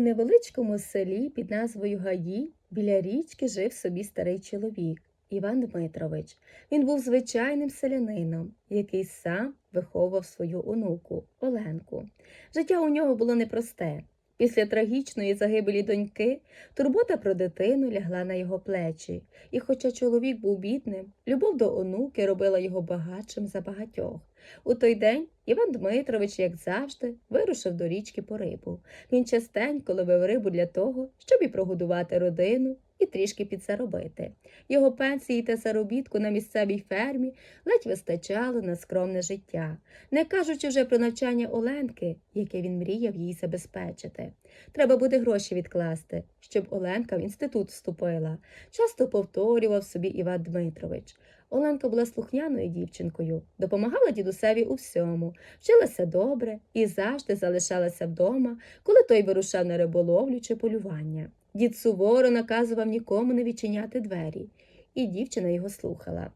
У невеличкому селі під назвою Гаї біля річки жив собі старий чоловік Іван Дмитрович. Він був звичайним селянином, який сам виховував свою онуку Оленку. Життя у нього було непросте. Після трагічної загибелі доньки турбота про дитину лягла на його плечі, і, хоча чоловік був бідним, любов до онуки робила його багатшим за багатьох. У той день Іван Дмитрович, як завжди, вирушив до річки по рибу. Він частенько ловив рибу для того, щоб і прогодувати родину, і трішки підзаробити. Його пенсії та заробітку на місцевій фермі ледь вистачало на скромне життя, не кажучи вже про навчання Оленки, яке він мріяв їй забезпечити. Треба буде гроші відкласти, щоб Оленка в інститут вступила. Часто повторював собі Іван Дмитрович. Оленка була слухняною дівчинкою, допомагала дідусеві у всьому, вчилася добре і завжди залишалася вдома, коли той вирушав на риболовлю чи полювання. Дід суворо наказував нікому не відчиняти двері, і дівчина його слухала.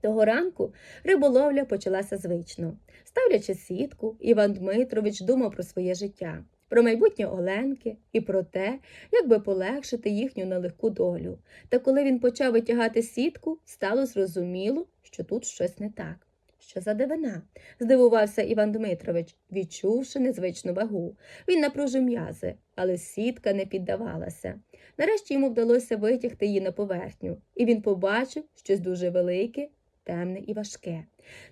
Того ранку риболовля почалася звично. Ставлячи сітку, Іван Дмитрович думав про своє життя, про майбутнє Оленки і про те, як би полегшити їхню нелегку долю. Та коли він почав витягати сітку, стало зрозуміло, що тут щось не так. Що за дивина? здивувався Іван Дмитрович, відчувши незвичну вагу. Він напружив м'язи, але сітка не піддавалася. Нарешті йому вдалося витягти її на поверхню, і він побачив щось дуже велике, темне і важке.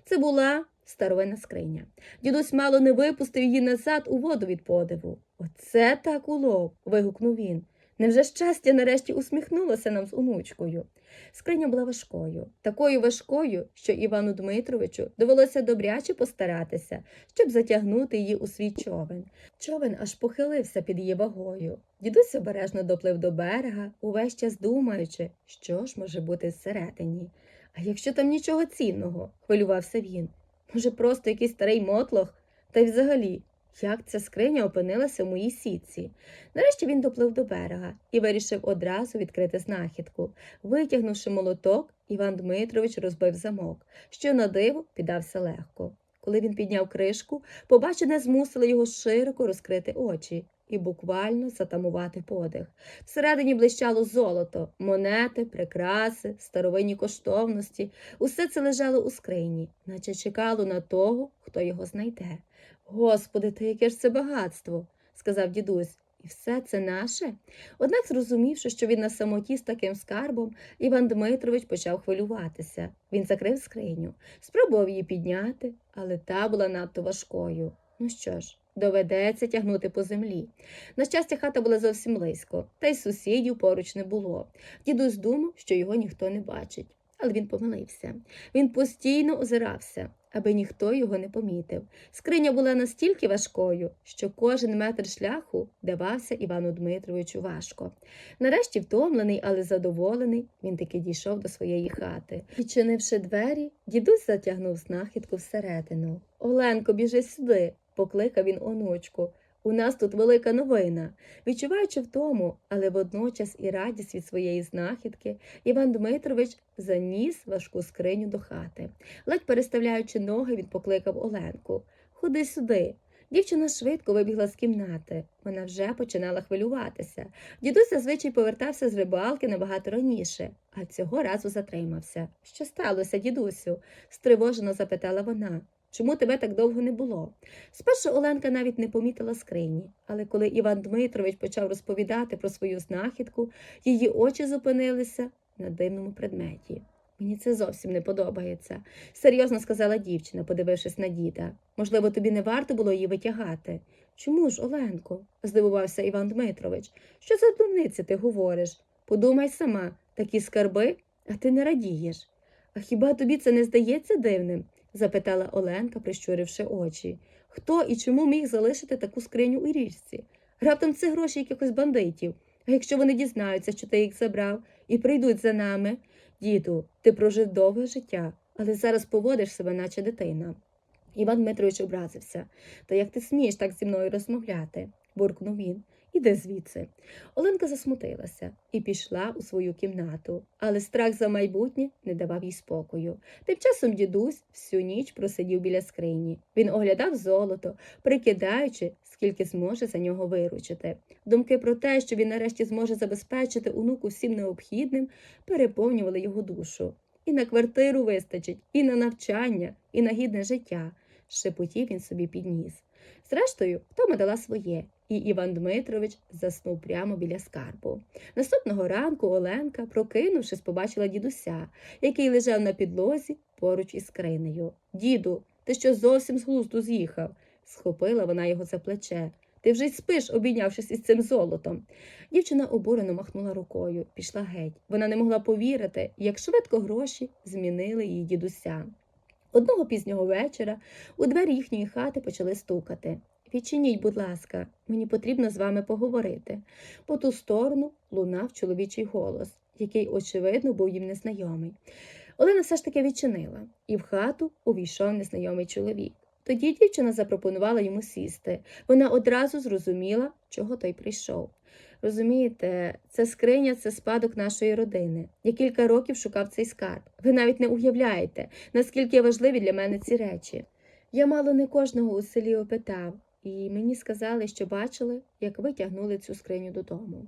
Це була старовина скриня. Дідусь мало не випустив її назад у воду від подиву. Оце так улов. вигукнув він. Невже щастя нарешті усміхнулося нам з онучкою? Скриня була важкою, такою важкою, що Івану Дмитровичу довелося добряче постаратися, щоб затягнути її у свій човен. Човен аж похилився під її вагою. Дідусь обережно доплив до берега, увесь час думаючи, що ж може бути всередині. А якщо там нічого цінного, хвилювався він. Може, просто якийсь старий мотлох? Та й взагалі, як ця скриня опинилася в моїй сітці. Нарешті він доплив до берега і вирішив одразу відкрити знахідку. Витягнувши молоток, Іван Дмитрович розбив замок, що на диво піддався легко. Коли він підняв кришку, побачене змусило його широко розкрити очі і буквально затамувати подих. Всередині блищало золото, монети, прикраси, старовинні коштовності. Усе це лежало у скрині, наче чекало на того, хто його знайде. Господи, та яке ж це багатство, сказав дідусь. І все це наше? Однак, зрозумівши, що він на самоті з таким скарбом, Іван Дмитрович почав хвилюватися. Він закрив скриню, спробував її підняти, але та була надто важкою. Ну що ж, доведеться тягнути по землі. На щастя, хата була зовсім близько, та й сусідів поруч не було. Дідусь думав, що його ніхто не бачить. Але він помилився. Він постійно озирався, аби ніхто його не помітив. Скриня була настільки важкою, що кожен метр шляху давався Івану Дмитровичу важко. Нарешті, втомлений, але задоволений, він таки дійшов до своєї хати. Відчинивши двері, дідусь затягнув знахідку всередину. Оленко, біжи сюди, покликав він онучку. У нас тут велика новина. Відчуваючи втому, але водночас і радість від своєї знахідки, Іван Дмитрович заніс важку скриню до хати. Ледь переставляючи ноги, він покликав Оленку. Ходи сюди. Дівчина швидко вибігла з кімнати. Вона вже починала хвилюватися. Дідусь зазвичай повертався з рибалки набагато раніше, а цього разу затримався. Що сталося, дідусю? стривожено запитала вона. Чому тебе так довго не було? Спершу Оленка навіть не помітила скрині, але коли Іван Дмитрович почав розповідати про свою знахідку, її очі зупинилися на дивному предметі. Мені це зовсім не подобається, серйозно сказала дівчина, подивившись на діда. Можливо, тобі не варто було її витягати. Чому ж, Оленко? здивувався Іван Дмитрович. Що за дурниці ти говориш? Подумай сама, такі скарби, а ти не радієш. А хіба тобі це не здається дивним? Запитала Оленка, прищуривши очі. Хто і чому міг залишити таку скриню у річці? Раптом це гроші якихось бандитів. А якщо вони дізнаються, що ти їх забрав, і прийдуть за нами. Діду, ти прожив довге життя, але зараз поводиш себе, наче дитина. Іван Дмитрович образився. Та як ти смієш так зі мною розмовляти? буркнув він. Іди звідси. Оленка засмутилася і пішла у свою кімнату, але страх за майбутнє не давав їй спокою. Тим часом дідусь всю ніч просидів біля скрині. Він оглядав золото, прикидаючи, скільки зможе за нього виручити. Думки про те, що він нарешті зможе забезпечити онуку всім необхідним, переповнювали його душу. І на квартиру вистачить, і на навчання, і на гідне життя. Шепотів він собі підніс. Зрештою, втома дала своє, і Іван Дмитрович заснув прямо біля скарбу. Наступного ранку Оленка, прокинувшись, побачила дідуся, який лежав на підлозі поруч із скринею. Діду, ти що зовсім з глузду з'їхав? схопила вона його за плече. Ти вже й спиш, обійнявшись із цим золотом. Дівчина обурено махнула рукою, пішла геть. Вона не могла повірити, як швидко гроші змінили її дідуся. Одного пізнього вечора у двері їхньої хати почали стукати. Відчиніть, будь ласка, мені потрібно з вами поговорити. По ту сторону лунав чоловічий голос, який, очевидно, був їм незнайомий. Олена все ж таки відчинила, і в хату увійшов незнайомий чоловік. Тоді дівчина запропонувала йому сісти. Вона одразу зрозуміла, чого той прийшов. Розумієте, це скриня, це спадок нашої родини. Я кілька років шукав цей скарб. Ви навіть не уявляєте, наскільки важливі для мене ці речі. Я мало не кожного у селі опитав, і мені сказали, що бачили, як ви тягнули цю скриню додому.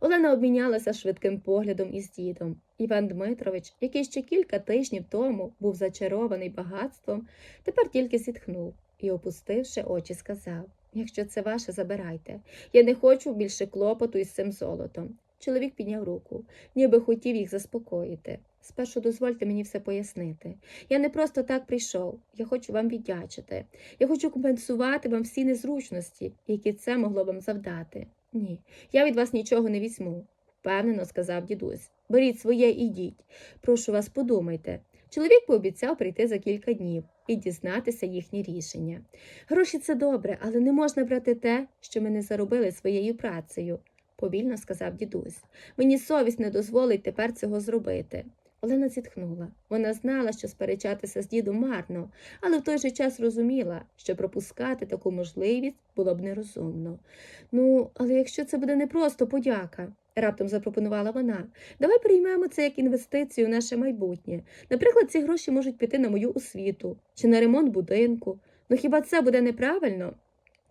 Олена обмінялася швидким поглядом із дідом. Іван Дмитрович, який ще кілька тижнів тому був зачарований багатством, тепер тільки зітхнув і, опустивши очі, сказав Якщо це ваше, забирайте. Я не хочу більше клопоту із цим золотом. Чоловік підняв руку, ніби хотів їх заспокоїти. Спершу дозвольте мені все пояснити. Я не просто так прийшов, я хочу вам віддячити. Я хочу компенсувати вам всі незручності, які це могло вам завдати. Ні, я від вас нічого не візьму, впевнено сказав дідусь. Беріть своє і йдіть. Прошу вас, подумайте. Чоловік пообіцяв прийти за кілька днів і дізнатися їхнє рішення. Гроші це добре, але не можна брати те, що ми не заробили своєю працею, повільно сказав дідусь. Мені совість не дозволить тепер цього зробити. Олена зітхнула. Вона знала, що сперечатися з дідом марно, але в той же час розуміла, що пропускати таку можливість було б нерозумно. Ну, але якщо це буде не просто подяка, раптом запропонувала вона, давай приймемо це як інвестицію в наше майбутнє. Наприклад, ці гроші можуть піти на мою освіту чи на ремонт будинку. Ну хіба це буде неправильно?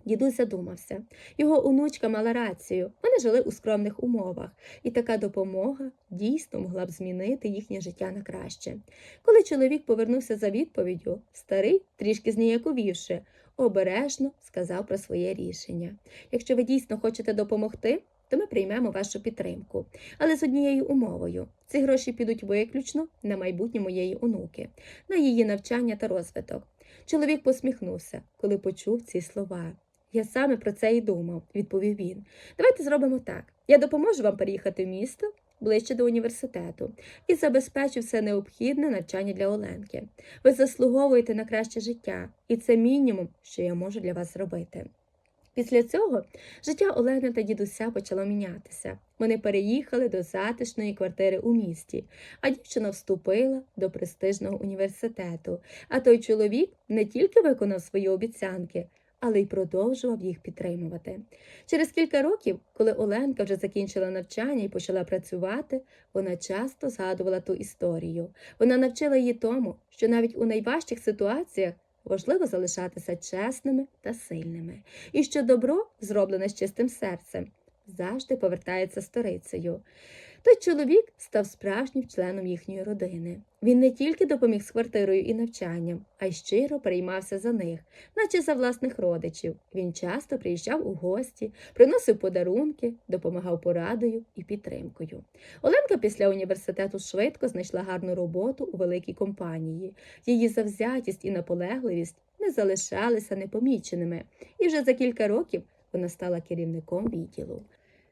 Дідусь задумався. Його онучка мала рацію. Вони жили у скромних умовах, і така допомога дійсно могла б змінити їхнє життя на краще. Коли чоловік повернувся за відповіддю, старий, трішки зніяковівши, обережно сказав про своє рішення. Якщо ви дійсно хочете допомогти, то ми приймемо вашу підтримку. Але з однією умовою ці гроші підуть виключно на майбутнє моєї онуки, на її навчання та розвиток. Чоловік посміхнувся, коли почув ці слова. Я саме про це і думав, відповів він. Давайте зробимо так. Я допоможу вам переїхати в місто ближче до університету і забезпечу все необхідне навчання для Оленки. Ви заслуговуєте на краще життя, і це мінімум, що я можу для вас зробити. Після цього життя Олени та дідуся почало мінятися. Вони переїхали до затишної квартири у місті, а дівчина вступила до престижного університету. А той чоловік не тільки виконав свої обіцянки, але й продовжував їх підтримувати. Через кілька років, коли Оленка вже закінчила навчання і почала працювати, вона часто згадувала ту історію. Вона навчила її тому, що навіть у найважчих ситуаціях важливо залишатися чесними та сильними, і що добро, зроблене з чистим серцем, завжди повертається сторицею. Той чоловік став справжнім членом їхньої родини. Він не тільки допоміг з квартирою і навчанням, а й щиро переймався за них, наче за власних родичів. Він часто приїжджав у гості, приносив подарунки, допомагав порадою і підтримкою. Оленка після університету швидко знайшла гарну роботу у великій компанії. Її завзятість і наполегливість не залишалися непоміченими, і вже за кілька років вона стала керівником відділу.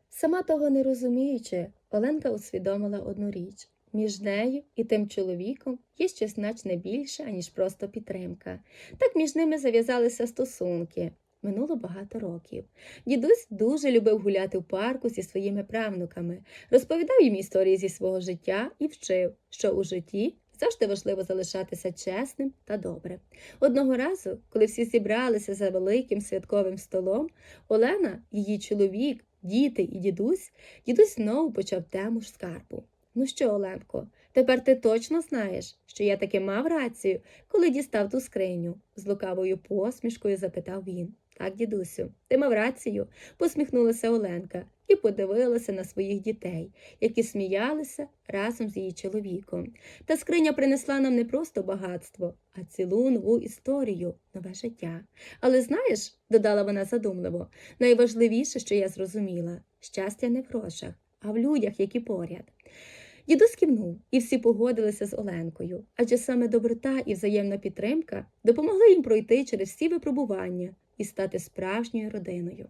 Сама того не розуміючи, Оленка усвідомила одну річ. Між нею і тим чоловіком є щось значне більше, аніж просто підтримка. Так між ними зав'язалися стосунки. Минуло багато років. Дідусь дуже любив гуляти в парку зі своїми правнуками, розповідав їм історії зі свого життя і вчив, що у житті Завжди важливо залишатися чесним та добрим. Одного разу, коли всі зібралися за великим святковим столом, Олена, її чоловік, діти і дідусь, дідусь знову почав тему ж скарбу. Ну що, Оленко, тепер ти точно знаєш, що я таки мав рацію, коли дістав ту скриню? з лукавою посмішкою запитав він. Так, дідусю, ти мав рацію, посміхнулася Оленка і подивилася на своїх дітей, які сміялися разом з її чоловіком. Та скриня принесла нам не просто багатство, а цілу нову історію, нове життя. Але знаєш, додала вона задумливо, найважливіше, що я зрозуміла, щастя не в грошах, а в людях, які поряд. Дідусь кивнув, і всі погодилися з Оленкою, адже саме доброта і взаємна підтримка допомогли їм пройти через всі випробування і стати справжньою родиною.